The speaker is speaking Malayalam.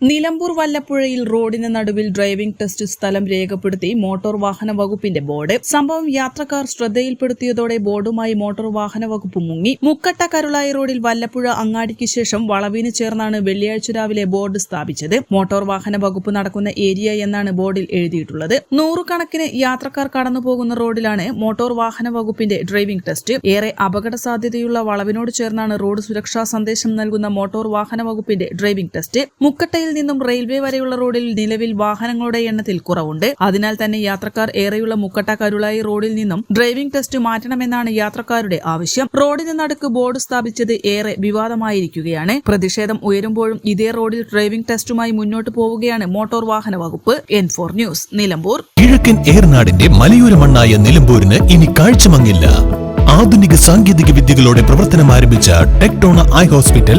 Nilambur വല്ലപ്പുഴയിൽ റോഡിന് നടുവിൽ ഡ്രൈവിംഗ് ടെസ്റ്റ് സ്ഥലം രേഖപ്പെടുത്തി മോട്ടോർ വാഹന വകുപ്പിന്റെ ബോർഡ്. സംഭവം യാത്രക്കാർ ശ്രദ്ധയിൽപ്പെടുത്തിയതോടെ ബോർഡുമായി മോട്ടോർ വാഹന വകുപ്പ് മുങ്ങി. മുക്കട്ട കരുളായി റോഡിൽ വല്ലപ്പുഴ അങ്ങാടിക്ക് ശേഷം വളവിന് ചേർന്നാണ് വെള്ളിയാഴ്ച രാവിലെ ബോർഡ് സ്ഥാപിച്ചത്. മോട്ടോർ വാഹന വകുപ്പ് നടക്കുന്ന ഏരിയ എന്നാണ് ബോർഡിൽ എഴുതിയിട്ടുള്ളത്. നൂറുകണക്കിന് യാത്രക്കാർ കടന്നുപോകുന്ന റോഡിലാണ് മോട്ടോർ വാഹന വകുപ്പിന്റെ ഡ്രൈവിംഗ് ടെസ്റ്റ്. ഏറെ അപകട സാധ്യതയുള്ള വളവിനോട് ചേർന്നാണ് റോഡ് സുരക്ഷാ സന്ദേശം നൽകുന്ന മോട്ടോർ വാഹന വകുപ്പിന്റെ ഡ്രൈവിംഗ് ടെസ്റ്റ്. മുക്കട്ടയിൽ നിന്നും റെയിൽവേ വരെയുള്ള റോഡിൽ നിലവിൽ വാഹനങ്ങളുടെ എണ്ണത്തിൽ കുറവുണ്ട്. അതിനാൽ തന്നെ യാത്രക്കാർ ഏറെയുള്ള മുക്കട്ട കരുളായി റോഡിൽ നിന്നും ഡ്രൈവിംഗ് ടെസ്റ്റ് മാറ്റണമെന്നാണ് യാത്രക്കാരുടെ ആവശ്യം. റോഡിന് നടുക്ക് ബോർഡ് സ്ഥാപിച്ചത് ഏറെ വിവാദമായിരിക്കുകയാണ്. പ്രതിഷേധം ഉയരുമ്പോഴും ഇതേ റോഡിൽ ഡ്രൈവിംഗ് ടെസ്റ്റുമായി മുന്നോട്ട് പോവുകയാണ് മോട്ടോർ വാഹന വകുപ്പ്. N four news Nilambur. കിഴക്കൻ ഏർനാടിന്റെ മലയോര മണ്ണായ നിലമ്പൂരിന് ഇനി കാഴ്ചമങ്ങില്ല. ആധുനിക സാങ്കേതിക വിദ്യകളോടെ പ്രവർത്തനം ആരംഭിച്ച ടെക്ടോണ ഐ ഹോസ്പിറ്റൽ